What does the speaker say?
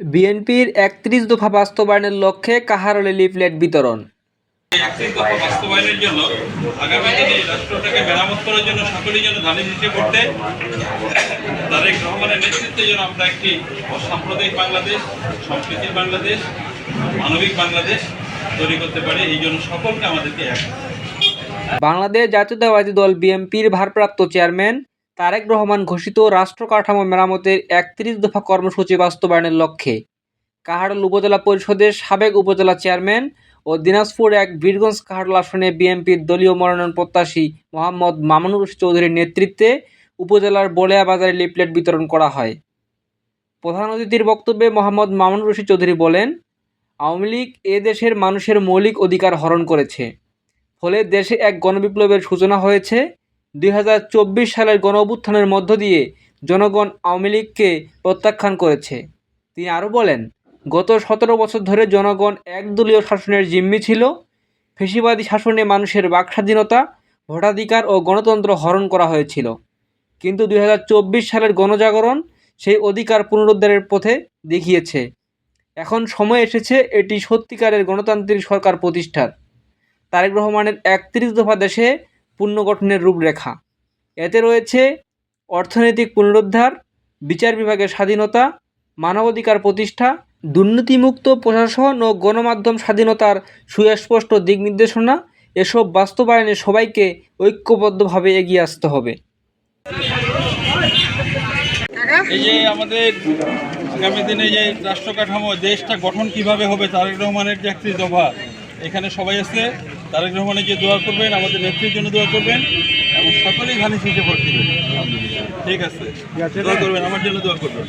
বিএনপির একত্রিশ দফা বাস্তবায়নের লক্ষ্যে কাহারলে লিফলেট বিতরণ? একত্রিশ দফা বাস্তবায়নের জন্য আগামী দিনে রাষ্ট্রটাকে মেরামত করার জন্য সকলেই যেন ধানে শীষে করতে তারেক রহমানের নেতৃত্বে যেন আমরা একটি অসাম্প্রদায়িক বাংলাদেশ সম্প্রীতির বাংলাদেশ মানবিক বাংলাদেশ তৈরি করতে পারি এই জন্য সকলকে আমাদেরকে এক। বাংলাদেশ জাতীয়তাবাদী দল বিএনপির ভারপ্রাপ্ত চেয়ারম্যান তারেক রহমান ঘোষিত রাষ্ট্র কাঠামো মেরামতের একত্রিশ দফা কর্মসূচি বাস্তবায়নের লক্ষ্যে কাহারল উপজেলা পরিষদের সাবেক উপজেলা চেয়ারম্যান ও দিনাজপুর এক বীরগঞ্জ কাহারল আসনে বিএনপির দলীয় মনোনয়ন প্রত্যাশী মোহাম্মদ মামুনুর চৌধুরীর নেতৃত্বে উপজেলার বলেয়া বাজারে লিফলেট বিতরণ করা হয়। প্রধান অতিথির বক্তব্যে মোহাম্মদ মামুনুর রশিদ চৌধুরী বলেন, আওয়ামী লীগ এ দেশের মানুষের মৌলিক অধিকার হরণ করেছে। ফলে দেশে এক গণবিপ্লবের সূচনা হয়েছে। দুই হাজার চব্বিশ সালের গণ অভ্যুত্থানের মধ্য দিয়ে জনগণ আওয়ামী লীগকে প্রত্যাখ্যান করেছে। তিনি আরও বলেন, গত সতেরো বছর ধরে জনগণ একদলীয় শাসনের জিম্মি ছিল। ফেসিবাদী শাসনে মানুষের বাকস্বাধীনতা, ভোটাধিকার ও গণতন্ত্র হরণ করা হয়েছিল। কিন্তু দুই হাজার চব্বিশ সালের গণজাগরণ সেই অধিকার পুনরুদ্ধারের পথে দেখিয়েছে। এখন সময় এসেছে এটি সত্যিকারের গণতান্ত্রিক সরকার প্রতিষ্ঠার। তারেক রহমানের একত্রিশ দফা দেশে পুনর্গঠনের রূপরেখা। এতে রয়েছে অর্থনৈতিক পুনরুদ্ধার, বিচার বিভাগের স্বাধীনতা, মানবাধিকার প্রতিষ্ঠা, দুর্নীতিমুক্ত প্রশাসন ও গণমাধ্যম স্বাধীনতার সুস্পষ্ট দিক নির্দেশনা এসব বাস্তবায়নে সবাইকে ঐক্যবদ্ধভাবে এগিয়ে আসতে হবে। এই যে আমাদের আগামী দিনে যে রাষ্ট্র কাঠামো দেশটা গঠন কীভাবে হবে তারেক রহমানের যে একত্রিশ দফা এখানে সবাই আছে। তারেক রহমানের যে দোয়া করবেন, আমাদের নেত্রীর জন্য দোয়া করবেন এবং সকলেই ধানে শীষে দিবেন ঠিক আছে। দোয়া করবেন, আমার জন্য দোয়া করবেন।